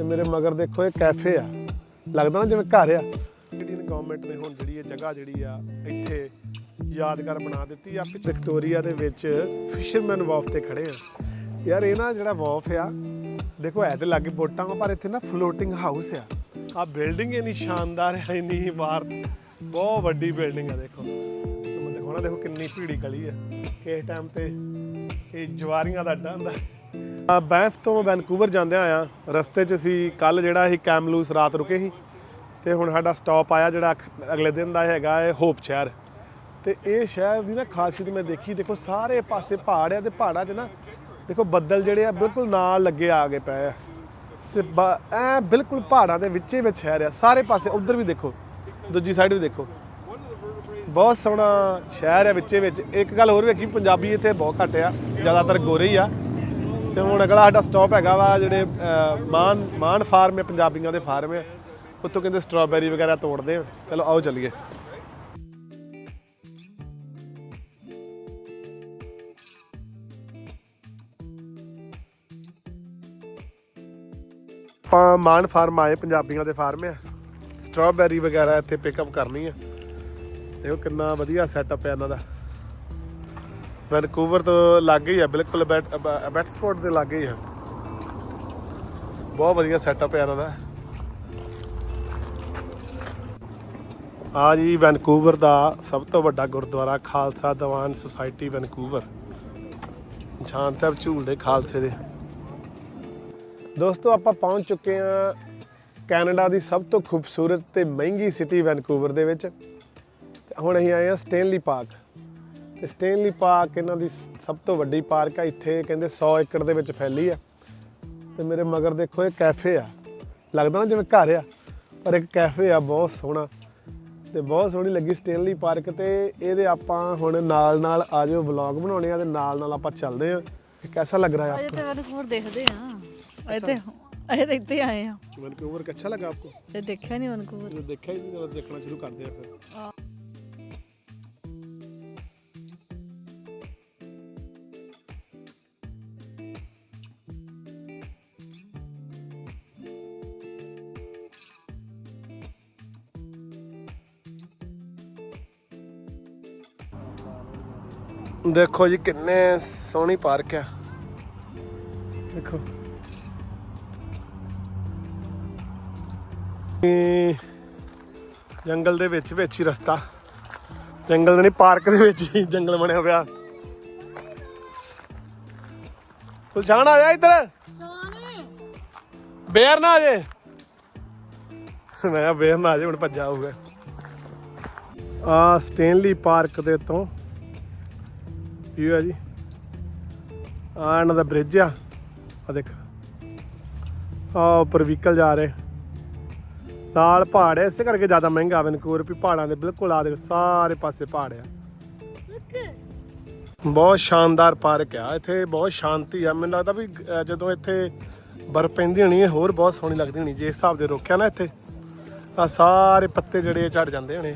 ਤੇ ਮੇਰੇ ਮਗਰ ਦੇਖੋ ਇਹ ਕੈਫੇ ਆ। ਲੱਗਦਾ ਨਾ ਜਿਵੇਂ ਘਰ ਆ। ਇੰਡੀਅਨ ਗਵਰਨਮੈਂਟ ਨੇ ਹੁਣ ਜਿਹੜੀ ਇਹ ਜਗ੍ਹਾ ਜਿਹੜੀ ਆ, ਇੱਥੇ ਯਾਦਗਾਰ ਬਣਾ ਦਿੱਤੀ ਆ। ਪਿੱਛੇ ਵਿਕਟੋਰੀਆ ਦੇ ਵਿੱਚ ਫਿਸ਼ਰਮੈਨ ਵਾਫ ਤੇ ਖੜੇ ਆ। ਯਾਰ ਇਹ ਨਾ ਜਿਹੜਾ ਵਾਫ ਆ, ਦੇਖੋ ਐ ਤੇ ਲਾਗੇ ਬੋਟਾਂ ਵਾ, ਪਰ ਇੱਥੇ ਨਾ ਫਲੋਟਿੰਗ ਹਾਊਸ ਆ। ਆ ਬਿਲਡਿੰਗ ਇੰਨੀ ਸ਼ਾਨਦਾਰ ਹੈ ਇੰਨੀ ਬਾਹਰ ਬਹੁਤ ਵੱਡੀ ਬਿਲਡਿੰਗ ਆ, ਦੇਖੋ। ਤੇ ਦੇਖੋ ਨਾ, ਦੇਖੋ ਕਿੰਨੀ ਭੀੜੀ ਗਲੀ ਆ। ਇਸ ਟਾਈਮ ਤੇ ਇਹ ਜਵਾਰੀਆਂ ਦਾ ਅੱਡਾ ਹੁੰਦਾ। ਬੈਂਫ ਤੋਂ ਵੈਨਕੂਵਰ ਜਾਂਦਿਆਂ ਆ ਰਸਤੇ 'ਚ ਅਸੀਂ ਕੱਲ ਜਿਹੜਾ ਅਸੀਂ ਕੈਮਲੂਸ ਰਾਤ ਰੁਕੇ ਸੀ, ਤੇ ਹੁਣ ਸਾਡਾ ਸਟਾਪ ਆਇਆ ਜਿਹੜਾ ਅਕਸ- ਅਗਲੇ ਦਿਨ ਦਾ ਹੈਗਾ ਹੈ ਹੋਪ ਸ਼ਹਿਰ। ਤੇ ਇਹ ਸ਼ਹਿਰ ਦੀ ਨਾ ਖਾਸੀਅਤ ਮੈਂ ਦੇਖੀ, ਦੇਖੋ ਸਾਰੇ ਪਾਸੇ ਪਹਾੜ ਆ ਤੇ ਪਹਾੜਾਂ 'ਚ ਨਾ, ਦੇਖੋ ਬੱਦਲ ਜਿਹੜੇ ਆ ਬਿਲਕੁਲ ਨਾਲ ਲੱਗੇ ਆ ਗਏ ਪਏ ਆ। ਤੇ ਬ- ਬਿਲਕੁਲ ਪਹਾੜਾਂ ਦੇ ਵਿੱਚੇ ਵਿੱਚ ਸ਼ਹਿਰ ਆ, ਸਾਰੇ ਪਾਸੇ, ਉਧਰ ਵੀ ਦੇਖੋ, ਦੂਜੀ ਸਾਈਡ ਵੀ ਦੇਖੋ। ਬਹੁਤ ਸੋਹਣਾ ਸ਼ਹਿਰ ਹੈ ਵਿੱਚੇ ਵਿੱਚ। ਇੱਕ ਗੱਲ ਹੋਰ ਵੇਖੀ, ਪੰਜਾਬੀ ਇੱਥੇ ਬਹੁਤ ਘੱਟ ਆ, ਜ਼ਿਆਦਾਤਰ ਗੋਰੇ ਹੀ ਆ। ਤੇ ਹੁਣ ਅਗਲਾ ਸਾਡਾ ਸਟਾਪ ਹੈਗਾ ਵਾ ਜਿਹੜੇ ਮਾਨ ਮਾਨ ਫਾਰਮ ਹੈ, ਪੰਜਾਬੀਆਂ ਦੇ ਫਾਰਮ ਹੈ। ਉੱਥੋਂ ਕਹਿੰਦੇ ਸਟ੍ਰਾਬੇਰੀ ਵਗੈਰਾ ਤੋੜਦੇ ਆ। ਚਲੋ, ਆਓ ਚੱਲੀਏ। ਆਪਾਂ ਮਾਨ ਫਾਰਮ ਆਏ, ਪੰਜਾਬੀਆਂ ਦੇ ਫਾਰਮ ਆ ਸਟ੍ਰਾਬੇਰੀ ਵਗੈਰਾ ਇੱਥੇ ਪਿਕਅਪ ਕਰਨੀ ਆ ਦੇਖੋ ਕਿੰਨਾ ਵਧੀਆ ਸੈਟਅਪ ਹੈ ਇਹਨਾਂ ਦਾ। ਵੈਨਕੂਵਰ ਤੋਂ ਲਾਗੇ ਹੀ ਆ, ਬਿਲਕੁਲ ਬੈਟਸਪੋਰਟ ਦੇ ਲਾਗੇ ਹੀ ਆ। ਬਹੁਤ ਵਧੀਆ ਸੈਟਅਪ ਹੈ ਇਹਨਾਂ ਦਾ ਆ ਜੀ ਵੈਨਕੂਵਰ ਦਾ ਸਭ ਤੋਂ ਵੱਡਾ ਗੁਰਦੁਆਰਾ, ਖਾਲਸਾ ਦੀਵਾਨ ਸੁਸਾਇਟੀ ਵੈਨਕੂਵਰ। ਨਿਸ਼ਾਨ ਸਾਹਿਬ ਝੂਲਦੇ ਖਾਲਸੇ ਦੇ। ਦੋਸਤੋ, ਆਪਾਂ ਪਹੁੰਚ ਚੁੱਕੇ ਹਾਂ ਕੈਨੇਡਾ ਦੀ ਸਭ ਤੋਂ ਖੂਬਸੂਰਤ ਤੇ ਮਹਿੰਗੀ ਸਿਟੀ ਵੈਨਕੂਵਰ ਦੇ ਵਿੱਚ। ਤੇ ਹੁਣ ਅਸੀਂ ਆਏ ਹਾਂ ਸਟੇਨਲੀ ਪਾਰਕ। ਤੇ ਸਟੇਨਲੀ ਪਾਰਕ ਇਹਨਾਂ ਦੀ ਸਭ ਤੋਂ ਵੱਡੀ ਪਾਰਕ ਆ ਇੱਥੇ ਕਹਿੰਦੇ 100 ਏਕੜ ਦੇ ਵਿੱਚ ਫੈਲੀ ਆ। ਤੇ ਮੇਰੇ ਮਗਰ ਦੇਖੋ ਇਹ ਕੈਫੇ ਆ। ਲੱਗਦਾ ਨਾ ਜਿਵੇਂ ਘਰ ਆ ਪਰ ਇੱਕ ਕੈਫੇ ਆ ਬਹੁਤ ਸੋਹਣਾ। ਤੇ ਬਹੁਤ ਸੋਹਣੀ ਲੱਗੀ ਸਟੇਨਲੀ ਪਾਰਕ ਤੇ। ਇਹਦੇ ਆਪਾਂ ਹੁਣ ਨਾਲ ਨਾਲ ਆਜੋ ਵਲੌਗ ਬਣਾਉਣੇ ਆ ਤੇ ਨਾਲ ਨਾਲ ਆਪਾਂ ਚੱਲਦੇ ਆ। ਕਿਹਦਾ ਲੱਗ ਰਿਹਾ ਆਪਕੋ? ਅਜੇ ਹੋਰ ਦੇਖਦੇ ਆ। ਅਜੇ ਤੇ ਤੇ ਇੱਥੇ ਆਏ ਆ। ਵਨਕੂਵਰ ਅੱਛਾ ਲੱਗਾ ਆਪਕੋ? ਤੇ ਦੇਖਿਆ ਨਹੀਂ ਵਨਕੂਵਰ ਦੇਖਿਆ ਹੀ ਨਹੀਂ ਦੇਖਣਾ ਸ਼ੁਰੂ ਕਰਦੇ ਆ ਫਿਰ। ਦੇਖੋ ਜੀ ਕਿੰਨੇ ਸੋਹਣੀ ਪਾਰਕ ਆ। ਦੇਖੋ। ਜੰਗਲ ਦੇ ਵਿੱਚ ਵਿੱਚ ਹੀ ਰਸਤਾ। ਜੰਗਲ ਨਹੀਂ, ਪਾਰਕ ਦੇ ਵਿੱਚ ਹੀ ਜੰਗਲ ਬਣਿਆ ਪਿਆ ਕੁਲਸ਼ਾਨ ਆ ਜਾ ਇੱਧਰ? ਬੇਰ ਨਾ ਆ ਜੇ। ਮੈਂ ਕਿਹਾ ਬੇਰ ਨਾ ਆ ਜੇ, ਹੁਣ ਭੱਜਾ ਹੋਊਗਾ। ਆ ਸਟੇਨਲੀ ਪਾਰਕ ਦੇ ਤੋਂ ਵਿਊ ਆ ਜੀ। ਆ ਇਹਨਾਂ ਦਾ ਬ੍ਰਿਜ ਆ। ਆ ਦੇਖ। ਆ ਉੱਪਰ ਵਹੀਕਲ ਜਾ ਰਹੇ। ਨਾਲ ਪਹਾੜ ਹੈ ਇਸੇ ਕਰਕੇ ਜ਼ਿਆਦਾ ਮਹਿੰਗਾ ਵੈਨਕੂਵਰ ਵੀ ਪਹਾੜਾਂ ਦੇ, ਬਿਲਕੁਲ ਆ ਦੇ ਸਾਰੇ ਪਾਸੇ ਪਹਾੜ ਆ। ਬਹੁਤ ਸ਼ਾਨਦਾਰ ਪਾਰਕ ਆ। ਇੱਥੇ ਬਹੁਤ ਸ਼ਾਂਤੀ ਆ। ਮੈਨੂੰ ਲੱਗਦਾ ਵੀ ਜਦੋਂ ਇੱਥੇ ਬਰਫ਼ ਪੈਂਦੀ ਹੋਣੀ, ਇਹ ਹੋਰ ਬਹੁਤ ਸੋਹਣੀ ਲੱਗਦੀ ਹੋਣੀ। ਜੇ ਹਿਸਾਬ ਦੇ ਰੋਕਿਆ ਨਾ ਇੱਥੇ ਆ ਸਾਰੇ ਪੱਤੇ ਜਿਹੜੇ ਝੜ ਜਾਂਦੇ ਹੋਣੇ।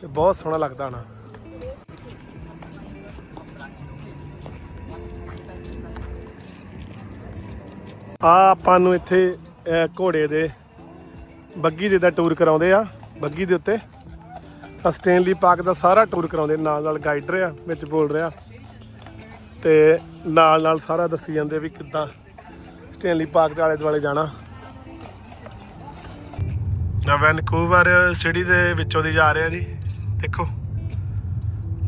ਤੇ ਬਹੁਤ ਸੋਹਣਾ ਲੱਗਦਾ ਹੋਣਾ। ਆ ਆਪਾਂ ਨੂੰ ਇੱਥੇ ਘੋੜੇ ਦੇ ਬੱਗੀ ਦੇ ਦਾ ਟੂਰ ਕਰਾਉਂਦੇ ਆ, ਬੱਗੀ ਦੇ ਉੱਤੇ। ਆ ਸਟੇਨਲੀ ਪਾਰਕ ਦਾ ਸਾਰਾ ਟੂਰ ਕਰਾਉਂਦੇ, ਨਾਲ ਨਾਲ ਗਾਈਡ ਰਿਹਾ ਵਿੱਚ ਬੋਲ ਰਿਹਾ। ਤੇ ਨਾਲ ਨਾਲ ਸਾਰਾ ਦੱਸੀ ਜਾਂਦੇ ਵੀ ਕਿੱਦਾਂ ਸਟੇਨਲੀ ਪਾਰਕ ਦੇ ਆਲੇ ਦੁਆਲੇ ਜਾਣਾ। ਆ ਵੈਨਕੂਵਰ ਸਿਟੀ ਦੇ ਵਿੱਚੋਂ ਦੀ ਜਾ ਰਹੇ ਆ ਜੀ। ਦੇਖੋ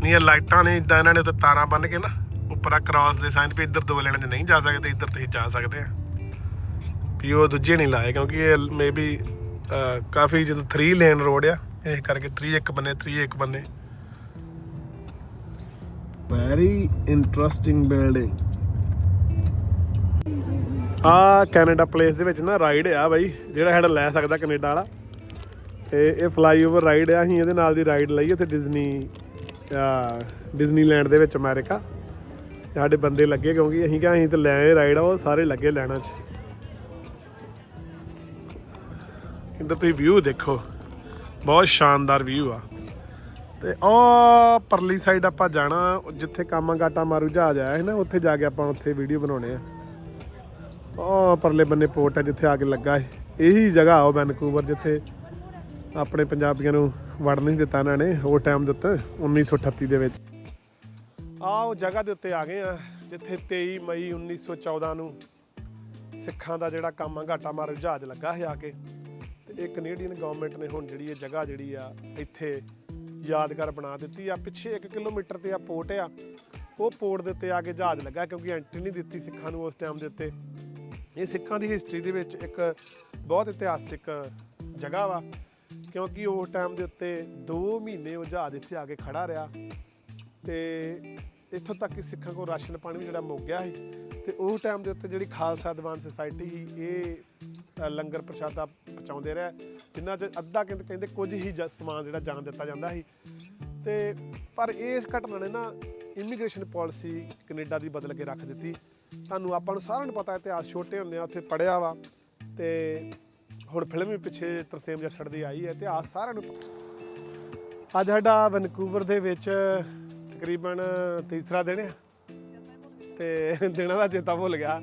ਨਹੀਂ ਲਾਈਟਾਂ ਨੇ ਇਦਾਂ ਇਹਨਾਂ ਨੇ ਉੱਤੇ ਤਾਰਾਂ ਬੰਨ ਕੇ ਨਾ, ਉੱਪਰ ਆ ਕ੍ਰਾਸ ਦੇ ਸਾਈਨ ਵੀ ਇੱਧਰ ਦੋ ਲੈਣ 'ਚ ਨਹੀਂ ਜਾ ਸਕਦੇ, ਇੱਧਰ ਤੁਸੀਂ ਜਾ ਸਕਦੇ ਆ। ਵੀ ਉਹ ਦੂਜੇ ਨਹੀਂ ਲਾਏ ਕਿਉਂਕਿ ਇਹ ਮੇਬੀ ਕਾਫੀ ਜਦੋਂ 3 ਲੇਨ ਰੋਡ ਆ ਇਹ ਕਰਕੇ 3 ਇੱਕ ਬੰਨੇ 3 ਇੱਕ ਬੰਨੇ। ਵੈਰੀ ਇੰਟਰਸਟਿੰਗ ਬਿਲਡਿੰਗ ਆ ਕੈਨੇਡਾ ਪਲੇਸ ਦੇ ਵਿੱਚ ਨਾ ਰਾਈਡ ਆ ਬਾਈ ਜਿਹੜਾ ਸਾਡਾ ਲੈ ਸਕਦਾ ਕੈਨੇਡਾ ਵਾਲਾ। ਤੇ ਇਹ ਫਲਾਈਓਵਰ ਰਾਈਡ ਆ ਅਸੀਂ ਇਹਦੇ ਨਾਲ ਦੀ ਰਾਈਡ ਲਈ ਇੱਥੇ ਡਿਜ਼ਨੀ ਡਿਜ਼ਨੀਲੈਂਡ ਦੇ ਵਿੱਚ ਅਮਰੀਕਾ ਸਾਡੇ ਬੰਦੇ ਲੱਗੇ ਕਿਉਂਕਿ ਅਸੀਂ ਕਿਹਾ ਅਸੀਂ ਤਾਂ ਲੈ ਰਾਈਡ ਆ ਉਹ ਸਾਰੇ ਲੱਗੇ ਲੈਣਾ ਚ। ਇੱਧਰ ਤੁਸੀਂ ਵਿਊ ਦੇਖੋ। ਬਹੁਤ ਸ਼ਾਨਦਾਰ ਵਿਊ ਆ। ਤੇ ਉਹ ਪਰਲੀ ਸਾਈਡ ਆਪਾਂ ਜਾਣਾ, ਜਿੱਥੇ ਕਾਮਾ ਮਾਰੂ ਜਹਾਜ਼ ਆਇਆ ਹੈ ਨਾ, ਉੱਥੇ ਜਾ ਕੇ ਆਪਾਂ ਉੱਥੇ ਵੀਡੀਓ ਬਣਾਉਣੇ ਆ। ਉਹ ਪਰਲੇ ਬੰਨੇ ਪੋਰਟ ਹੈ ਜਿੱਥੇ ਆ ਕੇ ਲੱਗਾ ਹੈ ਇਹੀ ਜਗ੍ਹਾ ਉਹ ਵੈਨਕੂਵਰ ਜਿੱਥੇ ਆਪਣੇ ਪੰਜਾਬੀਆਂ ਨੂੰ ਵੜ ਨਹੀਂ ਦਿੱਤਾ ਇਹਨਾਂ ਨੇ, ਉਹ ਟਾਈਮ ਦੇ ਉੱਤੇ 1938 ਦੇ ਵਿੱਚ। ਆ ਉਹ ਜਗ੍ਹਾ ਦੇ ਉੱਤੇ ਆ ਗਏ ਆ, ਜਿੱਥੇ 23 ਮਈ 1914 ਨੂੰ ਸਿੱਖਾਂ ਦਾ ਜਿਹੜਾ ਕੰਮ ਆ ਘਾਟਾ ਮਾਰੂ ਜਹਾਜ਼ ਲੱਗਾ ਸੀ ਆ ਕੇ। ਤੇ ਇਹ ਕੈਨੇਡੀਅਨ ਗਵਰਨਮੈਂਟ ਨੇ ਹੁਣ ਜਿਹੜੀ ਇਹ ਜਗ੍ਹਾ ਜਿਹੜੀ ਆ, ਇੱਥੇ ਯਾਦਗਾਰ ਬਣਾ ਦਿੱਤੀ ਆ। ਪਿੱਛੇ 1 ਕਿਲੋਮੀਟਰ ਤੇ ਆ ਪੋਰਟ ਆ। ਉਹ ਪੋਰਟ ਦੇ ਉੱਤੇ ਆ ਕੇ ਜਹਾਜ਼ ਲੱਗਾ ਕਿਉਂਕਿ ਐਂਟਰੀ ਨਹੀਂ ਦਿੱਤੀ ਸਿੱਖਾਂ ਨੂੰ ਉਸ ਟਾਈਮ ਦੇ ਉੱਤੇ। ਇਹ ਸਿੱਖਾਂ ਦੀ ਹਿਸਟਰੀ ਦੇ ਵਿੱਚ ਇੱਕ ਬਹੁਤ ਇਤਿਹਾਸਿਕ ਜਗ੍ਹਾ ਵਾ, ਕਿਉਂਕਿ ਉਸ ਟਾਈਮ ਦੇ ਉੱਤੇ 2 ਮਹੀਨੇ ਉਹ ਜਹਾਜ਼ ਇੱਥੇ ਆ ਕੇ ਖੜਾ ਰਿਹਾ। ਤੇ ਇੱਥੋਂ ਤੱਕ ਕਿ ਸਿੱਖਾਂ ਕੋਲ ਰਾਸ਼ਨ ਪਾਣੀ ਵੀ ਜਿਹੜਾ ਮੁੱਕ ਗਿਆ ਸੀ। ਤੇ ਉਸ ਟਾਈਮ ਦੇ ਉੱਤੇ ਜਿਹੜੀ ਖਾਲਸਾ ਦੀਵਾਨ ਸੁਸਾਇਟੀ ਸੀ, ਇਹ ਲੰਗਰ ਪ੍ਰਸ਼ਾਦਾ ਪਹੁੰਚਾਉਂਦੇ ਰਹੇ ਜਿਨ੍ਹਾਂ 'ਚ ਅੱਧਾ ਕਹਿੰਦੇ ਕਹਿੰਦੇ ਕੁਝ ਹੀ ਜ- ਸਮਾਨ ਜਿਹੜਾ ਜਾਣ ਦਿੱਤਾ ਜਾਂਦਾ ਸੀ। ਤੇ ਪਰ ਇਸ ਘਟਨਾ ਨੇ ਨਾ ਇਮੀਗ੍ਰੇਸ਼ਨ ਪਾਲਿਸੀ ਕੈਨੇਡਾ ਦੀ ਬਦਲ ਕੇ ਰੱਖ ਦਿੱਤੀ। ਤੁਹਾਨੂੰ ਆਪਾਂ ਨੂੰ ਸਾਰਿਆਂ ਨੂੰ ਪਤਾ ਇਤਿਹਾਸ ਛੋਟੇ ਹੁੰਦੇ ਆ ਉੱਥੇ ਪੜਿਆ ਵਾ ਤੇ ਹੁਣ ਫਿਲਮ ਵੀ ਪਿੱਛੇ ਤਰਸੇਮ ਜੱਸੜ ਦੀ ਆਈ ਹੈ, ਇਤਿਹਾਸ ਸਾਰਿਆਂ ਨੂੰ ਅੱਜ ਸਾਡਾ ਵੈਨਕੂਵਰ ਦੇ ਵਿੱਚ ਤਕਰੀਬਨ ਤੀਸਰਾ ਦਿਨ ਹੈ ਤੇ ਦਿਨਾਂ ਦਾ ਚੇਤਾ ਭੁੱਲ ਗਿਆ।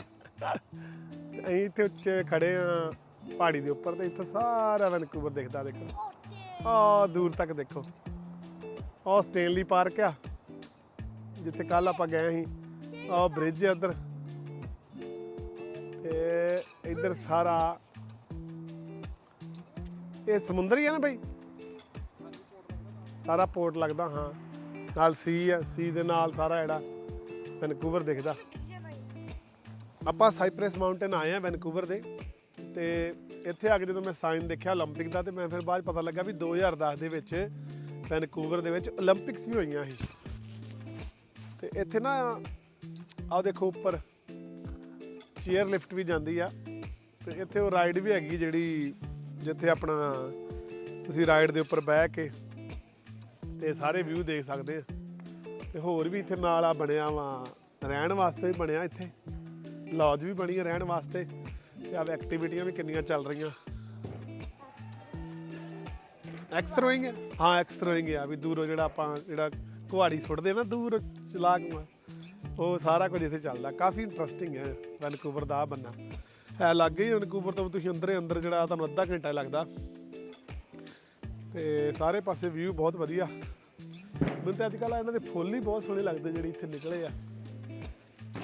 ਅਸੀਂ ਇੱਥੇ ਉੱਚੇ ਖੜੇ ਆ, ਪਹਾੜੀ ਦੇ ਉੱਪਰ ਤੇ ਇੱਥੋਂ ਸਾਰਾ ਵੈਨਕੂਵਰ ਦਿਖਦਾ ਦੇਖੋ ਆ, ਦੂਰ ਤੱਕ ਦੇਖੋ। ਆ ਸਟੇਨਲੀ ਪਾਰਕ ਆ, ਜਿੱਥੇ ਕੱਲ ਆਪਾਂ ਗਏ ਸੀ। ਆ ਬ੍ਰਿਜ ਹੈ ਇੱਧਰ। ਤੇ ਇੱਧਰ ਸਾਰਾ ਇਹ ਸਮੁੰਦਰ ਹੀ ਆ ਨਾ ਬਈ? ਸਾਰਾ ਪੋਰਟ ਲੱਗਦਾ, ਹਾਂ। ਨਾਲ ਸੀ ਆ ਸੀ ਦੇ ਨਾਲ ਸਾਰਾ ਜਿਹੜਾ ਵੈਨਕੂਵਰ ਦਿਖਦਾ। ਆਪਾਂ ਸਾਈਪ੍ਰੈਸ ਮਾਊਂਟੇਨ ਆਏ ਆ ਵੈਨਕੂਵਰ ਦੇ ਤੇ ਇੱਥੇ ਆ ਕੇ ਜਦੋਂ ਮੈਂ ਸਾਈਨ ਦੇਖਿਆ 올림픽 ਦਾ ਤੇ ਮੈਂ ਫਿਰ ਬਾਅਦ ਪਤਾ ਲੱਗਾ ਵੀ 2010 ਦੇ ਵਿੱਚ ਵੈਨਕੂਵਰ ਦੇ ਵਿੱਚ 올림픽ਸ ਵੀ ਹੋਈਆਂ ਸੀ। ਤੇ ਇੱਥੇ ਨਾ ਆਹ ਦੇਖੋ ਉੱਪਰ ਚੇਅਰ ਲਿਫਟ ਵੀ ਜਾਂਦੀ ਆ ਤੇ ਇੱਥੇ ਉਹ ਰਾਈਡ ਵੀ ਹੈਗੀ ਜਿਹੜੀ ਜਿੱਥੇ ਆਪਣਾ ਤੁਸੀਂ ਰਾਈਡ ਦੇ ਉੱਪਰ ਬਹਿ ਕੇ ਤੇ ਸਾਰੇ ਵਿਊ ਦੇਖ ਸਕਦੇ ਆ। ਤੇ ਹੋਰ ਵੀ ਇੱਥੇ ਨਾਲ ਆ ਬਣਿਆ ਵਾ, ਰਹਿਣ ਵਾਸਤੇ ਵੀ ਬਣਿਆ ਇੱਥੇ। ਲੌਜ ਵੀ ਬਣੀ ਹੈ ਰਹਿਣ ਵਾਸਤੇ ਤੇ ਆ ਐਕਟੀਵਿਟੀਆਂ ਵੀ ਕਿੰਨੀਆਂ ਚੱਲ ਰਹੀਆਂ। ਐਕਸਥਰੋਇੰਗ ਹੈ ਹਾਂ ਐਕਸਥਰੋਇੰਗ ਆ ਵੀ ਦੂਰੋਂ ਜਿਹੜਾ ਆਪਾਂ ਜਿਹੜਾ ਕੁਹਾੜੀ ਸੁੱਟਦੇ ਨਾ, ਦੂਰ ਚਲਾਕ ਕੇ ਉਹ ਸਾਰਾ ਕੁਝ ਇੱਥੇ ਚੱਲਦਾ। ਕਾਫੀ ਇੰਟਰਸਟਿੰਗ ਹੈ ਵੈਨਕੂਵਰ ਦਾ ਆ ਬੰਨਾ। ਹੈ ਲੱਗੇ ਹੀ ਵੈਨਕੂਵਰ ਤੋਂ, ਤੁਸੀਂ ਅੰਦਰੇ ਅੰਦਰ ਜਿਹੜਾ ਤੁਹਾਨੂੰ ਅੱਧਾ ਘੰਟਾ ਲੱਗਦਾ। ਤੇ ਸਾਰੇ ਪਾਸੇ ਵਿਊ ਬਹੁਤ ਵਧੀਆ। ਮੈਨੂੰ ਤਾਂ ਅੱਜ ਕੱਲ੍ਹ ਇਹਨਾਂ ਦੇ ਫੁੱਲ ਹੀ ਬਹੁਤ ਸੋਹਣੇ ਲੱਗਦੇ ਜਿਹੜੇ ਇੱਥੇ ਨਿਕਲੇ ਆ।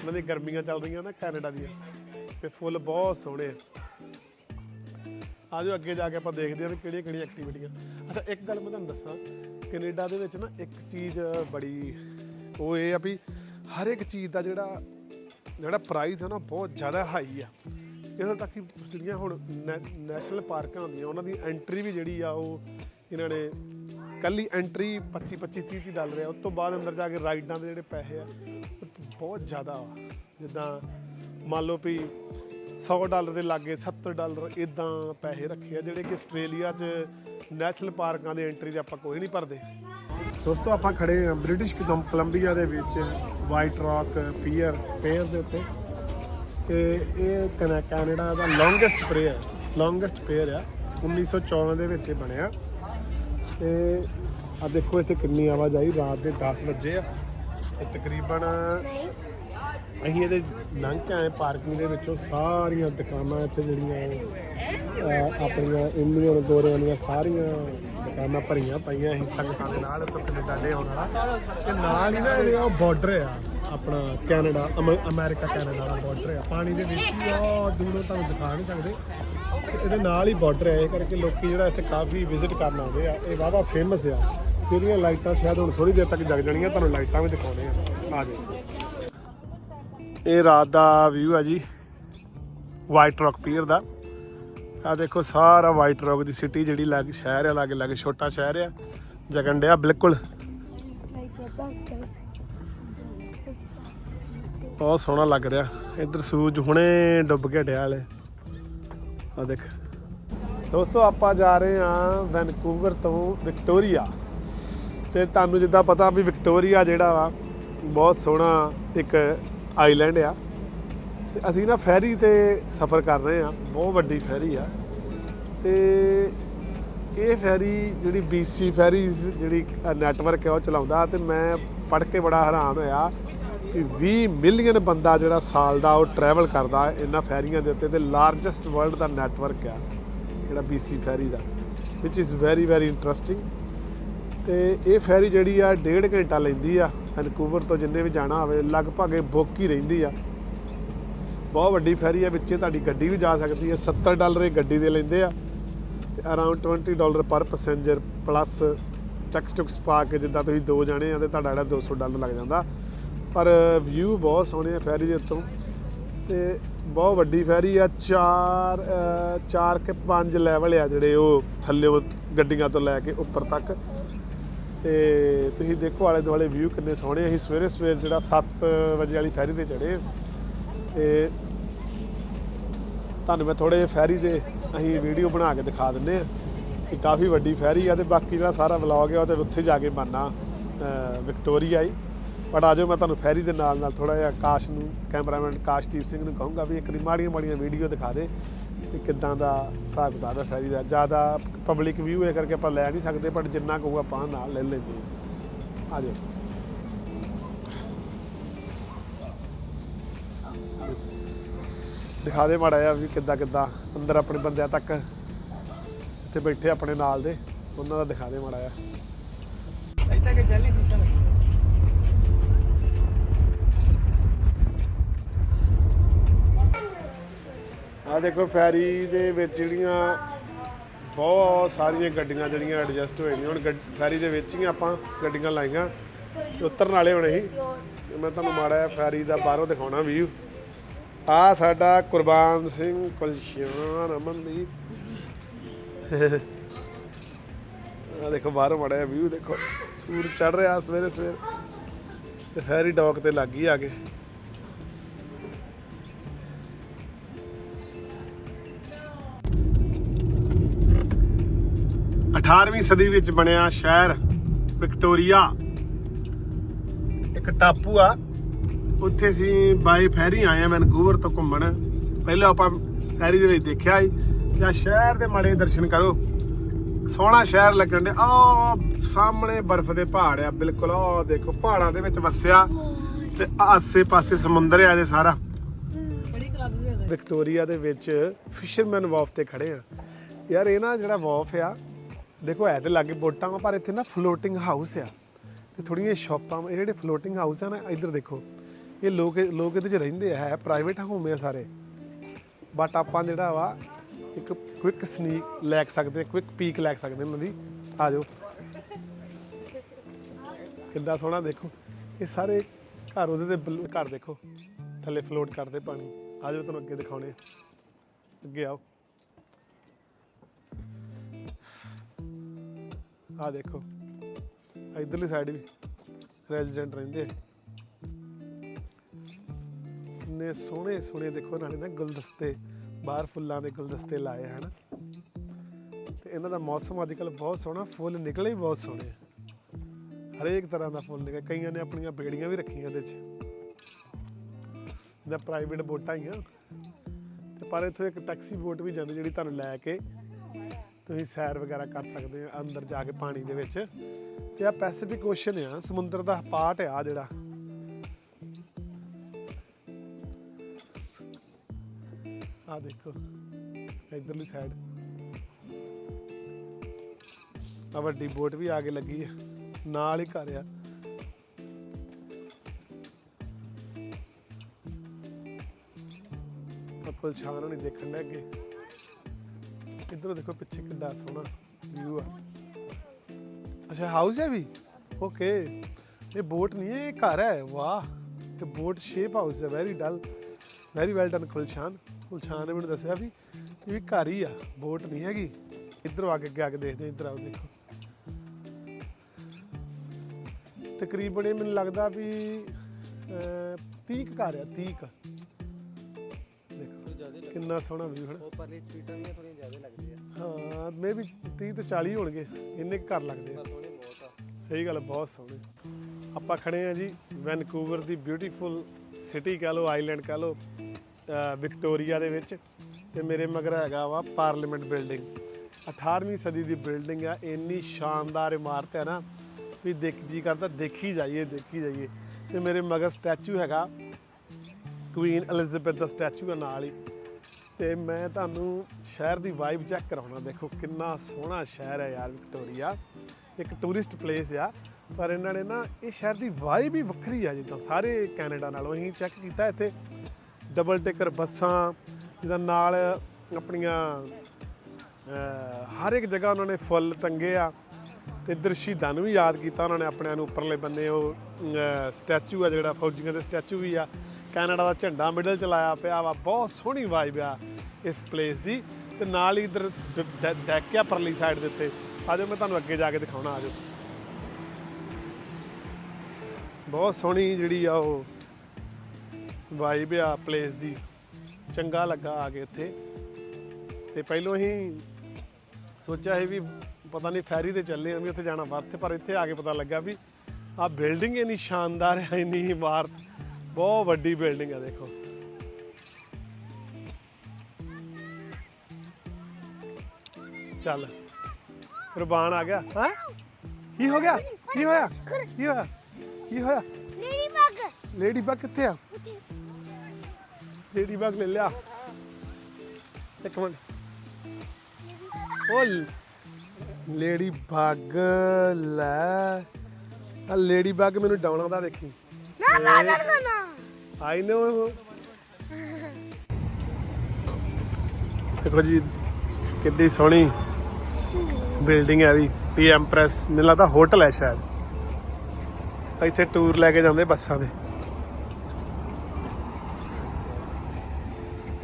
ਇਹਨਾਂ ਦੀ ਗਰਮੀਆਂ ਚੱਲ ਰਹੀਆਂ ਨਾ ਕੈਨੇਡਾ ਦੀਆਂ। ਤੇ ਫੁੱਲ ਬਹੁਤ ਸੋਹਣੇ ਆ। ਆਜੋ ਅੱਗੇ ਜਾ ਕੇ ਆਪਾਂ ਦੇਖਦੇ ਹਾਂ ਵੀ ਕਿਹੜੀਆਂ ਕਿਹੜੀਆਂ ਐਕਟੀਵਿਟੀਆਂ ਅੱਛਾ, ਇੱਕ ਗੱਲ ਮੈਂ ਤੁਹਾਨੂੰ ਦੱਸਾਂ, ਕੈਨੇਡਾ ਦੇ ਵਿੱਚ ਨਾ ਇੱਕ ਚੀਜ਼ ਬੜੀ ਉਹ ਇਹ ਆ ਵੀ ਹਰ ਇੱਕ ਚੀਜ਼ ਦਾ ਜਿਹੜਾ ਜਿਹੜਾ ਪ੍ਰਾਈਸ ਹੈ ਨਾ ਬਹੁਤ ਜ਼ਿਆਦਾ ਹਾਈ ਆ। ਇੱਥੋਂ ਤੱਕ ਕਿ ਜਿਹੜੀਆਂ ਹੁਣ ਨੈਸ਼ਨਲ ਪਾਰਕਾਂ ਹੁੰਦੀਆਂ, ਉਹਨਾਂ ਦੀ ਐਂਟਰੀ ਵੀ ਜਿਹੜੀ ਆ ਉਹ ਇਹਨਾਂ ਨੇ ਕੱਲੀ ਐਂਟਰੀ 25 25 30 30 ਡਾਲਰ ਆ। ਉਸ ਤੋਂ ਬਾਅਦ ਅੰਦਰ ਜਾ ਕੇ ਰਾਈਡਾਂ ਦੇ ਜਿਹੜੇ ਪੈਸੇ ਆ ਬਹੁਤ ਜ਼ਿਆਦਾ ਵਾ। ਜਿੱਦਾਂ ਮੰਨ ਲਓ ਵੀ 100 ਡਾਲਰ ਦੇ ਲਾਗੇ 70 ਡਾਲਰ ਇਦਾਂ ਪੈਸੇ ਰੱਖੇ ਆ, ਜਿਹੜੇ ਕਿ ਆਸਟ੍ਰੇਲੀਆ 'ਚ ਨੈਸ਼ਨਲ ਪਾਰਕਾਂ ਦੇ ਐਂਟਰੀ ਦੇ ਆਪਾਂ ਕੋਈ ਨਹੀਂ ਭਰਦੇ। ਦੋਸਤੋ, ਆਪਾਂ ਖੜੇ ਹਾਂ ਬ੍ਰਿਟਿਸ਼ ਕੋਲੰਬੀਆ ਦੇ ਵਿੱਚ ਵਾਈਟ ਰਾਕ ਪੀਅਰ ਪੇਅਰ ਦੇ ਉੱਤੇ। ਤੇ ਇਹ ਕੈਨਾ- ਕੈਨੇਡਾ ਦਾ ਲੌਂਗੇਸਟ ਪੇਅਰ ਲੌਂਗੇਸਟ ਪੇਅਰ ਆ 1914 ਦੇ ਵਿੱਚ ਇਹ ਬਣਿਆ। ਤੇ ਆ ਦੇਖੋ, ਇੱਥੇ ਕਿੰਨੀ ਆਵਾਜਾਈ, ਰਾਤ ਦੇ 10 ਵਜੇ ਆ। ਤੇ ਤਕਰੀਬਨ ਅਸੀਂ ਇਹਦੇ ਲੰਘ ਕੇ ਆਏ ਪਾਰਕਿੰਗ ਦੇ ਵਿੱਚੋਂ ਸਾਰੀਆਂ ਦੁਕਾਨਾਂ ਇੱਥੇ ਜਿਹੜੀਆਂ ਅਹ, ਆਪਣੀਆਂ ਇੰਡੀਅਨ ਗੋਰਿਆਂ ਦੀਆਂ ਸਾਰੀਆਂ ਦੁਕਾਨਾਂ ਭਰੀਆਂ ਪਈਆਂ ਅਸੀਂ ਸੰਗਤਾਂ ਦੇ ਨਾਲ ਤੋਂ ਕੈਨੇਡਾ ਦੇ ਆਉਣ ਵਾਲਾ। ਤੇ ਨਾਲ ਹੀ ਨਾ ਇਹਦੇ ਉਹ ਬਾਰਡਰ ਆ ਆਪਣਾ ਕੈਨੇਡਾ ਅਮ- ਅਮਰੀਕਾ ਕੈਨੇਡਾ ਦਾ ਬਾਰਡਰ ਆ। ਪਾਣੀ ਦੇ ਵਿੱਚ ਹੀ ਆ ਦੂਰੋਂ ਤੁਹਾਨੂੰ ਦਿਖਾ ਨਹੀਂ ਸਕਦੇ। ਤੇ ਇਹਦੇ ਨਾਲ ਹੀ ਬਾਰਡਰ ਹੈ ਇਹ ਕਰਕੇ ਲੋਕੀ ਜਿਹੜਾ ਇੱਥੇ ਕਾਫੀ ਵਿਜ਼ਿਟ ਕਰਨ ਆਉਂਦੇ ਆ। ਇਹ ਵਾਹਵਾ ਫੇਮਸ ਆ। ਜਿਹੜੀਆਂ ਲਾਈਟਾਂ ਸ਼ਾਇਦ ਹੁਣ ਥੋੜੀ ਦੇਰ ਤੱਕ ਜਗ ਜਾਣੀਆਂ ਤੁਹਾਨੂੰ ਲਾਈਟਾਂ ਵੀ ਦਿਖਾਉਣੇ ਆ। ਆ ਜਾਓ। ਇਹ ਰਾਤ ਦਾ ਵਿਊ ਆ ਜੀ। ਵਾਈਟ ਰੌਕ ਪੀਅਰ ਦਾ। ਆ ਦੇਖੋ ਸਾਰਾ ਵਾਈਟ ਰੌਕ ਦੀ ਸਿਟੀ ਜਿਹੜੀ ਲੱਗ ਸ਼ਹਿਰ ਆ ਲਾਗੇ ਲਾਗੇ ਛੋਟਾ ਸ਼ਹਿਰ ਆ। ਜਗਣ ਡਿਆ, ਬਿਲਕੁਲ। ਬਹੁਤ ਸੋਹਣਾ ਲੱਗ ਰਿਹਾ। ਇੱਧਰ ਸੂਰਜ ਹੁਣੇ ਡੁੱਬ ਕੇ ਡਿਆ ਹਲੇ। ਆ ਦੇਖ। ਦੋਸਤੋ, ਆਪਾਂ ਜਾ ਰਹੇ ਹਾਂ ਵੈਨਕੂਵਰ ਤੋਂ ਵਿਕਟੋਰੀਆ। ਤੇ ਤੁਹਾਨੂੰ ਜਿੱਦਾਂ ਪਤਾ ਵੀ ਵਿਕਟੋਰੀਆ ਜਿਹੜਾ ਵਾ, ਬਹੁਤ ਸੋਹਣਾ ਇੱਕ ਆਈਲੈਂਡ ਆ। ਤੇ ਅਸੀਂ ਨਾ ਫੈਰੀ ਤੇ ਸਫ਼ਰ ਕਰ ਰਹੇ ਆ ਬਹੁਤ ਵੱਡੀ ਫੈਰੀ ਆ। ਤੇ ਇਹ ਫੈਰੀ ਜਿਹੜੀ BC ਫੈਰੀਜ਼ ਜਿਹੜੀ ਨੈਟਵਰਕ ਹੈ ਉਹ ਚਲਾਉਂਦਾ। ਤੇ ਮੈਂ ਪੜ੍ਹ ਕੇ ਬੜਾ ਹੈਰਾਨ ਹੋਇਆ ਕਿ 20 ਮਿਲੀਅਨ ਬੰਦਾ ਜਿਹੜਾ ਸਾਲ ਦਾ ਉਹ ਟਰੈਵਲ ਕਰਦਾ ਇਹਨਾਂ ਫੈਰੀਆਂ ਦੇ ਉੱਤੇ। ਤੇ ਲਾਰਜੈਸਟ ਵਰਲਡ ਦਾ ਨੈਟਵਰਕ ਆ, ਜਿਹੜਾ BC ਫੈਰੀ ਦਾ ਵਿਚ ਇਜ਼ ਵੈਰੀ ਵੈਰੀ ਇੰਟਰਸਟਿੰਗ ਤੇ ਇਹ ਫੈਰੀ ਜਿਹੜੀ ਆ, ਡੇਢ ਘੰਟਾ ਲੈਂਦੀ ਆ। ਵੈਨਕੂਵਰ ਤੋਂ ਜਿੰਨੇ ਵੀ ਜਾਣਾ ਹੋਵੇ ਲਗਭਗ ਇਹ ਬੁੱਕ ਹੀ ਰਹਿੰਦੀ ਆ। ਬਹੁਤ ਵੱਡੀ ਫੈਰੀ ਆ ਵਿੱਚੇ ਤੁਹਾਡੀ ਗੱਡੀ ਵੀ ਜਾ ਸਕਦੀ ਹੈ 70 ਡਾਲਰ ਇਹ ਗੱਡੀ ਦੇ ਲੈਂਦੇ ਆ। ਤੇ around 20 dollar per passenger plus tax ਟੁਕਸ ਪਾ ਕੇ ਜਿੱਦਾਂ ਤੁਸੀਂ ਦੋ ਜਾਣੇ ਆ ਤੇ ਤੁਹਾਡਾ ਜਿਹੜਾ 200 ਡਾਲਰ ਲੱਗ ਜਾਂਦਾ। ਪਰ ਵਿਊ ਬਹੁਤ ਸੋਹਣੇ ਆ ਫੈਰੀ ਦੇ ਉੱਤੋਂ। ਤੇ ਬਹੁਤ ਵੱਡੀ ਫੈਰੀ ਆ ਚਾਰ ਅਹ, ਚਾਰ ਕੇ ਪੰਜ ਲੈਵਲ ਆ ਜਿਹੜੇ ਉਹ ਥੱਲੇ ਗੱਡੀਆਂ ਤੋਂ ਲੈ ਕੇ ਉੱਪਰ ਤੱਕ। ਤੇ ਤੁਸੀਂ ਦੇਖੋ ਆਲੇ ਦੁਆਲੇ ਵਿਊ ਕਿੰਨੇ ਸੋਹਣੇ ਅਸੀਂ ਸਵੇਰੇ ਸਵੇਰ ਜਿਹੜਾ 7 ਵਜੇ ਵਾਲੀ ਫੈਰੀ ਤੇ ਚੜੇ ਤੇ ਤੁਹਾਨੂੰ ਮੈਂ ਥੋੜੇ ਜਿਹੇ ਫੈਰੀ ਦੇ ਅਸੀਂ ਵੀਡੀਓ ਬਣਾ ਕੇ ਦਿਖਾ ਦਿੰਨੇ ਆ ਕਿ ਕਾਫੀ ਵੱਡੀ ਫੈਰੀ ਆ ਤੇ ਬਾਕੀ ਜਿਹੜਾ ਸਾਰਾ ਵਲੌਗ ਹੈ ਉਹ ਤੇ ਉੱਥੇ ਜਾ ਕੇ ਬਣਨਾ ਵਿਕਟੋਰੀਆ ਹੀ। ਬਟ ਆਜੋ ਮੈਂ ਤੁਹਾਨੂੰ ਫੈਰੀ ਦੇ ਨਾਲ ਨਾਲ ਥੋੜਾ ਜਿਹਾ ਕਾਸ਼ ਨੂੰ, ਕੈਮਰਾਮੈਨ ਕਾਸ਼ਦੀਪ ਸਿੰਘ ਨੂੰ ਕਹੂੰਗਾ ਵੀ ਇੱਕ ਦੀ ਮਾੜੀਆਂ ਮਾੜੀਆਂ ਵੀਡੀਓ ਦਿਖਾ ਦੇ। ਕਿ ਕਿੱਦਾਂ ਦਾ ਹਿਸਾਬ ਕਿਤਾਬ ਹੈ ਫੈਰੀ ਦਾ। ਜ਼ਿਆਦਾ ਪਬਲਿਕ ਵਿਊ ਹੈ ਕਰਕੇ ਆਪਾਂ ਲੈ ਨਹੀਂ ਸਕਦੇ ਬਟ ਜਿੰਨਾ ਕਹੂਗਾ ਆਪਾਂ ਨਾਲ ਲੈ ਲੈਂਦੇ ਆ ਜਾਓ। ਦਿਖਾ ਦੇ ਮਾੜਾ ਜਿਹਾ ਵੀ ਕਿੱਦਾਂ ਕਿੱਦਾਂ ਅੰਦਰ ਆਪਣੇ ਬੰਦਿਆਂ ਤੱਕ ਇੱਥੇ ਬੈਠੇ ਆਪਣੇ ਨਾਲ ਦੇ। ਉਹਨਾਂ ਦਾ ਦਿਖਾ ਦੇ ਮਾੜਾ ਜਿਹਾ। ਇੱਥੇ ਕਿ ਜੈਲੀ ਫਿਸ਼ਾਂ ਆ ਦੇਖੋ ਫੈਰੀ ਦੇ ਵਿੱਚ ਜਿਹੜੀਆਂ ਬਹੁਤ ਸਾਰੀਆਂ ਗੱਡੀਆਂ ਜਿਹੜੀਆਂ ਐਡਜਸਟ ਹੋਈਆਂ ਹੁਣ ਗੱਡ- ਫੈਰੀ ਦੇ ਵਿੱਚ ਹੀ ਆਪਾਂ ਗੱਡੀਆਂ ਲਾਈਆਂ। ਤੇ ਉਤਰਨ ਵਾਲੇ ਹੋਣੇ ਸੀ। ਮੈਂ ਤੁਹਾਨੂੰ ਮਾੜਾ ਜਿਹਾ ਫੈਰੀ ਦਾ ਬਾਹਰੋਂ ਦਿਖਾਉਣਾ ਵੀਊ। ਆ ਸਾਡਾ ਕੁਰਬਾਨ ਸਿੰਘ ਕੁਲਸ਼ਾਨ ਅਮਨਦੀਪ ਆ ਦੇਖੋ ਬਾਹਰੋਂ ਮਾੜਾ ਜਿਹਾ ਵੀਊ ਦੇਖੋ। ਸੂਰਜ ਚੜ ਰਿਹਾ ਸਵੇਰੇ ਸਵੇਰੇ ਤੇ ਫੈਰੀ ਡੌਕ ਤੇ ਲੱਗ ਗਈ ਆ ਕੇ। ਅਠਾਰਵੀਂ ਸਦੀ ਵਿੱਚ ਬਣਿਆ ਸ਼ਹਿਰ ਵਿਕਟੋਰੀਆ। ਇੱਕ ਟਾਪੂ ਆ। ਉੱਥੇ ਅਸੀਂ ਬਾਈ ਫੈਰੀ ਆਏ ਆ ਵੈਨਕੂਵਰ ਤੋਂ ਘੁੰਮਣ। ਪਹਿਲਾਂ ਆਪਾਂ ਫੈਰੀ ਦੇ ਵਿੱਚ ਦੇਖਿਆ ਸੀ। ਜਾਂ ਸ਼ਹਿਰ ਦੇ ਮਾੜੇ ਦਰਸ਼ਨ ਕਰੋ। ਸੋਹਣਾ ਸ਼ਹਿਰ ਲੱਗਣ ਦੇ ਆ ਸਾਹਮਣੇ ਬਰਫ਼ ਦੇ ਪਹਾੜ ਆ। ਬਿਲਕੁਲ ਆ ਦੇਖੋ, ਪਹਾੜਾਂ ਦੇ ਵਿੱਚ ਵਸਿਆ। ਤੇ ਆਸੇ-ਪਾਸੇ ਸਮੁੰਦਰ ਆ ਜੇ ਸਾਰਾ। ਵਿਕਟੋਰੀਆ ਦੇ ਵਿੱਚ ਫਿਸ਼ਰਮੈਨ ਵਾਫ ਤੇ ਖੜੇ ਆ। ਯਾਰ ਇਹ ਨਾ ਜਿਹੜਾ ਵਾਫ ਆ ਦੇਖੋ ਹੈ ਤੇ ਲਾਗੇ ਬੋਟਾਂ ਵਾ, ਪਰ ਇੱਥੇ ਨਾ ਫਲੋਟਿੰਗ ਹਾਊਸ ਆ। ਤੇ ਥੋੜੀਆਂ ਸ਼ਾਪਾਂ ਇਹ ਜਿਹੜੇ ਫਲੋਟਿੰਗ ਹਾਊਸ ਆ ਨਾ, ਇੱਧਰ ਦੇਖੋ, ਇਹ ਲੋਕ ਲੋਕ ਇਹਦੇ 'ਚ ਰਹਿੰਦੇ ਆ, ਹੈ ਪ੍ਰਾਈਵੇਟ ਹੋਮ ਆ ਸਾਰੇ। ਬਟ ਆਪਾਂ ਜਿਹੜਾ ਵਾ, ਇੱਕ ਕੁਇਕ ਸਨੀਕ ਲੈ ਸਕਦੇ ਕੁਇਕ ਪੀਕ ਲੈ ਸਕਦੇ ਉਹਨਾਂ ਦੀ। ਆ ਜਾਓ। ਕਿੰਨਾ ਸੋਹਣਾ ਦੇਖੋ। ਇਹ ਸਾਰੇ ਘਰ ਉਹਦੇ ਤੇ ਘਰ ਦੇਖੋ। ਥੱਲੇ ਫਲੋਟ ਕਰਦੇ ਪਾਣੀ। ਆ ਜਾਓ ਤੁਹਾਨੂੰ ਅੱਗੇ ਦਿਖਾਉਣੇ ਆ। ਅੱਗੇ ਆਓ। ਆ ਦੇਖੋ। ਆਹ ਇੱਧਰਲੀ ਸਾਈਡ ਵੀ ਰੈਜ਼ੀਡੈਂਟ ਰਹਿੰਦੇ ਆ। ਕਿੰਨੇ ਸੋਹਣੇ ਸੋਹਣੇ ਦੇਖੋ ਨਾਲੇ ਨਾ ਗੁਲਦਸਤੇ, ਬਾਹਰ ਫੁੱਲਾਂ ਦੇ ਗੁਲਦਸਤੇ ਲਾਏ ਹਨ। ਤੇ ਇਹਨਾਂ ਦਾ ਮੌਸਮ ਅੱਜ ਕੱਲ੍ਹ ਬਹੁਤ ਸੋਹਣਾ, ਫੁੱਲ ਨਿਕਲੇ ਹੀ ਬਹੁਤ ਸੋਹਣੇ ਹਰੇਕ ਤਰ੍ਹਾਂ ਦਾ ਫੁੱਲ ਨਿਕਲੇ, ਕਈਆਂ ਨੇ ਆਪਣੀਆਂ ਬੇੜੀਆਂ ਵੀ ਰੱਖੀਆਂ ਇਹਦੇ 'ਚ। ਇਹਦਾ ਪ੍ਰਾਈਵੇਟ ਬੋਟਾਂ ਹੀ ਆ। ਤੇ ਪਰ ਇੱਥੋਂ ਇੱਕ ਟੈਕਸੀ ਬੋਟ ਵੀ ਜਾਂਦੀ ਜਿਹੜੀ ਤੁਹਾਨੂੰ ਲੈ ਕੇ ਤੁਸੀਂ ਸੈਰ ਵਗੈਰਾ ਕਰ ਸਕਦੇ ਹੋ ਅੰਦਰ ਜਾ ਕੇ ਪਾਣੀ ਦੇ ਵਿੱਚ। ਤੇ ਆ ਪੈਸੀਫਿਕ ਓਸ਼ਨ ਆ, ਸਮੁੰਦਰ ਦਾ ਪਾਰਟ ਆ ਜਿਹੜਾ। ਆ ਦੇਖੋ, ਇਧਰਲੀ ਸਾਈਡ ਆ ਵੱਡੀ ਬੋਟ ਵੀ ਆ ਕੇ ਲੱਗੀ ਆ, ਨਾਲ ਹੀ ਘਰ ਆ। ਕਪਲ ਛਾਨ ਹੋਣੀ ਦੇਖਣ ਲੱਗੇ ਇੱਧਰੋਂ ਦੇਖੋ ਪਿੱਛੇ ਕਿੰਨਾ ਸੋਹਣਾ ਵਿਊ ਆ। ਅੱਛਾ ਹਾਊਸ ਹੈ ਵੀ? ਓਕੇ ਇਹ ਬੋਟ ਨਹੀਂ ਹੈ ਇਹ ਘਰ ਹੈ। ਵਾਹ। ਤੇ ਬੋਟ ਸ਼ੇਪ ਹਾਊਸ ਹੈ। Very dull very well done Kulshan. Kulshan ਨੇ ਮੈਨੂੰ ਦੱਸਿਆ ਵੀ ਇਹ ਵੀ ਘਰ ਹੀ ਆ। ਬੋਟ ਨਹੀਂ ਹੈਗੀ। ਇੱਧਰੋਂ ਆ ਕੇ ਅੱਗੇ ਆ ਕੇ ਦੇਖਦੇ ਹਾਂ, ਇੱਧਰ ਆਓ ਦੇਖੋ। ਤਕਰੀਬਨ ਇਹ ਮੈਨੂੰ ਲੱਗਦਾ ਵੀ 30 ਘਰ ਆ 30 ਕਿੰਨਾ ਸੋਹਣਾ ਵਿਊ ਹੈ। ਉਹ ਪਰਲੀ ਸਪੀਡਾਂ ਵੀ ਥੋੜੀਆਂ ਜ਼ਿਆਦਾ ਲੱਗਦੀਆਂ ਹਾਂ। ਮੇ ਵੀ 30 ਤੋਂ 40 ਹੋਣਗੇ ਇੰਨੇ ਘਰ ਲੱਗਦੇ ਆ। ਪਰ ਸੋਹਣੇ ਬਹੁਤ ਆ। ਸਹੀ ਗੱਲ ਬਹੁਤ ਸੋਹਣੇ। ਆਪਾਂ ਖੜੇ ਆ ਜੀ ਵੈਨਕੂਵਰ ਦੀ ਬਿਊਟੀਫੁਲ ਸਿਟੀ ਕਹ ਲਓ ਆਈਲੈਂਡ ਕਹ ਲਓ ਅਹ ਵਿਕਟੋਰੀਆ ਦੇ ਵਿੱਚ। ਤੇ ਮੇਰੇ ਮਗਰ ਹੈਗਾ ਵਾ ਪਾਰਲੀਮੈਂਟ ਬਿਲਡਿੰਗ 18ਵੀਂ ਸਦੀ ਦੀ ਬਿਲਡਿੰਗ ਆ ਇੰਨੀ ਸ਼ਾਨਦਾਰ ਇਮਾਰਤ ਹੈ ਨਾ ਵੀ ਦੇਖ ਜੀ ਕਰਦਾ ਦੇਖੀ ਜਾਈਏ ਦੇਖੀ ਜਾਈਏ। ਤੇ ਮੇਰੇ ਮਗਰ ਸਟੈਚੂ ਹੈਗਾ ਕੁਈਨ ਐਲਿਜ਼ਾਬੈਥ ਦਾ ਸਟੈਚੂ ਹੈ ਨਾਲ ਹੀ। ਤੇ ਮੈਂ ਤੁਹਾਨੂੰ ਸ਼ਹਿਰ ਦੀ ਵਾਈਬ ਚੈੱਕ ਕਰਾਉਣਾ। ਦੇਖੋ ਕਿੰਨਾ ਸੋਹਣਾ ਸ਼ਹਿਰ ਹੈ ਯਾਰ ਵਿਕਟੋਰੀਆ। ਇੱਕ ਟੂਰਿਸਟ ਪਲੇਸ ਆ, ਪਰ ਇਹਨਾਂ ਨੇ ਨਾ ਇਹ ਸ਼ਹਿਰ ਦੀ ਵਾਈਬ ਹੀ ਵੱਖਰੀ ਆ ਜਿੱਦਾਂ ਸਾਰੇ ਕੈਨੇਡਾ ਨਾਲੋਂ ਅਸੀਂ ਚੈੱਕ ਕੀਤਾ। ਇੱਥੇ ਡਬਲ ਟਿਕਰ ਬੱਸਾਂ ਜਿਹਦਾ ਨਾਲ ਆਪਣੀਆਂ ਹਰ ਇੱਕ ਜਗ੍ਹਾ ਉਹਨਾਂ ਨੇ ਫੁੱਲ ਟੰਗੇ ਆ। ਤੇ ਇੱਧਰ ਸ਼ਹੀਦਾਂ ਨੂੰ ਵੀ ਯਾਦ ਕੀਤਾ ਉਹਨਾਂ ਨੇ, ਆਪਣਿਆਂ ਨੂੰ ਉੱਪਰਲੇ ਬੰਨੇ ਉਹ ਸਟੈਚੂ ਆ ਜਿਹੜਾ ਫੌਜੀਆਂ ਦੇ ਸਟੈਚੂ ਵੀ ਆ। ਕੈਨੇਡਾ ਦਾ ਝੰਡਾ ਮਿਡਲ ਚ ਲਾਇਆ ਪਿਆ ਵਾ, ਬਹੁਤ ਸੋਹਣੀ ਵਾਈਬ ਆ ਇਸ ਪਲੇਸ ਦੀ। ਤੇ ਨਾਲ ਹੀ ਇੱਧਰ ਡੈਕ ਆ ਪਰਲੀ ਸਾਈਡ ਦੇ ਉੱਤੇ। ਆਜੋ ਮੈਂ ਤੁਹਾਨੂੰ ਅੱਗੇ ਜਾ ਕੇ ਦਿਖਾਉਣਾ ਆਜੋ ਬਹੁਤ ਸੋਹਣੀ ਜਿਹੜੀ ਆ ਉਹ ਵਾਈਬ ਆ ਪਲੇਸ ਦੀ। ਚੰਗਾ ਲੱਗਾ ਆ ਕੇ ਇੱਥੇ। ਤੇ ਪਹਿਲੋਂ ਹੀ ਸੋਚਿਆ ਸੀ ਵੀ ਪਤਾ ਨਹੀਂ ਫੈਰੀ ਤੇ ਚੱਲੇ ਆ, ਵੀ ਉੱਥੇ ਜਾਣਾ ਵਰਤ ਪਰ ਇੱਥੇ ਆ ਕੇ ਪਤਾ ਲੱਗਾ ਵੀ ਆ ਬਿਲਡਿੰਗ ਇੰਨੀ ਸ਼ਾਨਦਾਰ ਹੈ ਇੰਨੀ ਇਮਾਰਤ। ਬਹੁਤ ਵੱਡੀ ਬਿਲਡਿੰਗ ਹੈ ਦੇਖੋ। ਚੱਲ। ਕੁਰਬਾਨ ਆ ਗਿਆ। ਹਾਂ? ਕੀ ਹੋ ਗਿਆ? ਕੀ ਹੋਇਆ? ਕੀ ਹੋਇਆ? ਕੀ ਹੋਇਆ? ਲੇਡੀ ਬਗ ਲੇਡੀ ਬਗ ਕਿੱਥੇ ਆ? ਲੇਡੀ ਬਗ ਲੈ ਲਿਆ। ਇੱਕ ਮਿੰਟ। ਉਹ ਲੇਡੀ ਬਗ ਲੈ। ਆ ਲੇਡੀ ਬਗ ਮੈਨੂੰ ਡਾਉਣਾ ਦਾ ਦੇਖੀ। ਆਈ ਨੋ ਦੇਖੋ ਜੀ ਕਿੰਨੀ ਸੋਹਣੀ ਬਿਲਡਿੰਗ ਹੈ ਵੀ ਪੀ ਐਮਪ੍ਰੈਸ ਮੈਨੂੰ ਲੱਗਦਾ ਹੋਟਲ ਹੈ ਸ਼ਾਇਦ। ਇੱਥੇ ਟੂਰ ਲੈ ਕੇ ਜਾਂਦੇ ਬੱਸਾਂ ਦੇ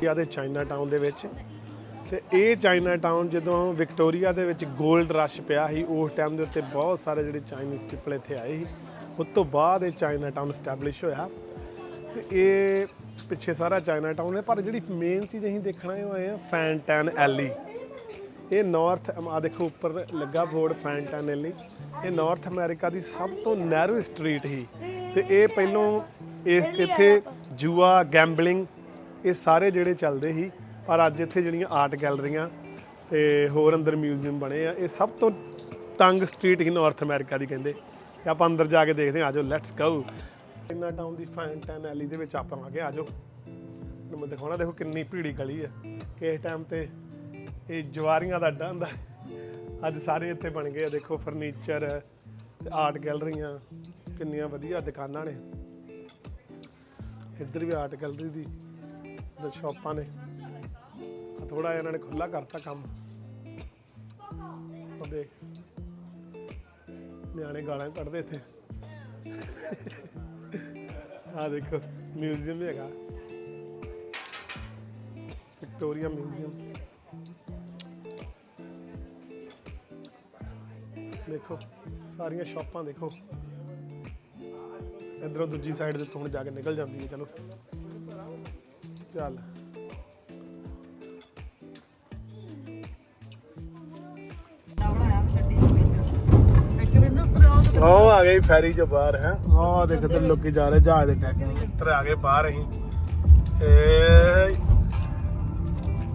ਆ ਦੇ ਚਾਈਨਾ ਟਾਊਨ ਦੇ ਵਿੱਚ। ਤੇ ਇਹ ਚਾਈਨਾ ਟਾਊਨ ਜਦੋਂ ਵਿਕਟੋਰੀਆ ਦੇ ਵਿੱਚ 골ਡ ਰਸ਼ ਪਿਆ ਸੀ, ਉਸ ਟਾਈਮ ਦੇ ਉੱਤੇ ਬਹੁਤ ਸਾਰੇ ਜਿਹੜੇ ਚਾਈਨੀਜ਼ ਪੀਪਲ ਇੱਥੇ ਆਏ ਸੀ। ਉਸ ਤੋਂ ਬਾਅਦ ਇਹ ਚਾਈਨਾ ਟਾਊਨ ਸਟੈਬਲਿਸ਼ ਹੋਇਆ। ਤੇ ਇਹ ਪਿੱਛੇ ਸਾਰਾ ਚਾਈਨਾ ਟਾਊਨ ਹੈ ਪਰ ਜਿਹੜੀ ਮੇਨ ਚੀਜ਼ ਅਸੀਂ ਦੇਖਣਾ ਹੈ ਉਹ ਇਹ ਆ ਫੈਂਟਨ ਐਲੀ। ਇਹ ਨਾਰਥ ਆ ਦੇਖੋ ਉੱਪਰ ਲੱਗਾ ਬੋਰਡ ਫੈਂਟਨ ਐਲੀ। ਇਹ ਨਾਰਥ ਅਮਰੀਕਾ ਦੀ ਸਭ ਤੋਂ ਨੈਰੋ ਸਟਰੀਟ ਸੀ। ਤੇ ਇਹ ਪਹਿਲੋਂ ਇਸ ਇੱਥੇ ਜੂਆ ਗੈਂਬਲਿੰਗ ਇਹ ਸਾਰੇ ਜਿਹੜੇ ਚੱਲਦੇ ਸੀ। ਪਰ ਅੱਜ ਇੱਥੇ ਜਿਹੜੀਆਂ ਆਰਟ ਗੈਲਰੀਆਂ ਤੇ ਹੋਰ ਅੰਦਰ ਮਿਊਜ਼ੀਅਮ ਬਣੇ ਆ ਇਹ ਸਭ ਤੋਂ ਤੰਗ ਸਟਰੀਟ ਹੀ ਨਾਰਥ ਅਮਰੀਕਾ ਦੀ ਕਹਿੰਦੇ। ਤੇ ਆਪਾਂ ਅੰਦਰ ਜਾ ਕੇ ਦੇਖਦੇ ਹਾਂ। ਆਜੋ ਲੈਟਸ ਗੋ ਇੰਨਾ ਟਾਊਨ ਦੀ ਫੈਂਟਨ ਐਲੀ ਦੇ ਵਿੱਚ ਆਪਾਂ ਆ ਗਏ। ਆਜੋ। ਤੁਹਾਨੂੰ ਮੈਂ ਦਿਖਾਉਣਾ, ਦੇਖੋ ਕਿੰਨੀ ਭੀੜੀ ਗਲੀ ਹੈ ਕਿਸ ਟਾਈਮ ਤੇ ਇਹ ਜਵਾਰੀਆਂ ਦਾ ਅੱਡਾ ਹੁੰਦਾ। ਅੱਜ ਸਾਰੇ ਇੱਥੇ ਬਣ ਗਏ ਆ। ਦੇਖੋ ਫਰਨੀਚਰ ਆਰਟ ਗੈਲਰੀਆਂ ਕਿੰਨੀਆਂ ਵਧੀਆ ਦੁਕਾਨਾਂ ਨੇ। ਇੱਧਰ ਵੀ ਆਰਟ ਗੈਲਰੀ ਦੀ ਤੇ ਸ਼ਾਪਾਂ ਨੇ। ਥੋੜਾ ਇਹਨਾਂ ਨੇ ਖੁੱਲਾ ਕਰਤਾ ਕੰਮ। ਉਹ ਦੇਖ। ਨਿਆਣੇ ਗਾਲਾਂ ਕੱਢਦੇ ਇੱਥੇ ਆ ਦੇਖੋ ਮਿਊਜ਼ੀਅਮ ਵੀ ਹੈਗਾ ਵਿਕਟੋਰੀਆ ਮਿਊਜ਼ੀਅਮ ਦੇਖੋ ਸਾਰੀਆਂ ਸ਼ਾਪਾਂ ਦੇਖੋ ਇਧਰੋਂ ਦੂਜੀ ਸਾਈਡ ਦੇ ਤੋਂ ਹੁਣ ਜਾ ਕੇ ਨਿਕਲ ਜਾਂਦੀ ਹੈ ਚਲੋ ਚੱਲ ਉਹ ਆ ਗਈ ਫੈਰੀ ਚੋਂ ਬਾਹਰ ਹੈ। ਉਹ ਦੇਖ ਤੇ ਲੋਕੀ ਜਾ ਰਹੇ ਜਹਾਜ਼ ਦੇ ਟੈਕ ਇੱਧਰ ਆ ਗਏ ਬਾਹਰ ਅਸੀਂ। ਏ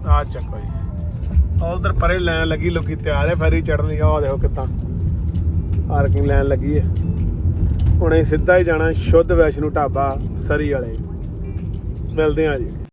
ਆ ਚੱਕੋ ਜੀ। ਉਧਰ ਪਰੇ ਲੈਣ ਲੱਗੀ ਲੋਕੀ ਤਿਆਰ ਹੈ ਫੈਰੀ ਚੜਨ ਦੀ। ਉਹ ਦੇਖੋ ਕਿੱਦਾਂ। ਪਾਰਕਿੰਗ ਲੈਣ ਲੱਗੀ ਹੈ। ਹੁਣ ਸਿੱਧਾ ਹੀ ਜਾਣਾ ਸ਼ੁੱਧ ਵੈਸ਼ਨੂ ਢਾਬਾ ਸਰੀ ਵਾਲੇ। ਮਿਲਦੇ ਹਾਂ ਜੀ।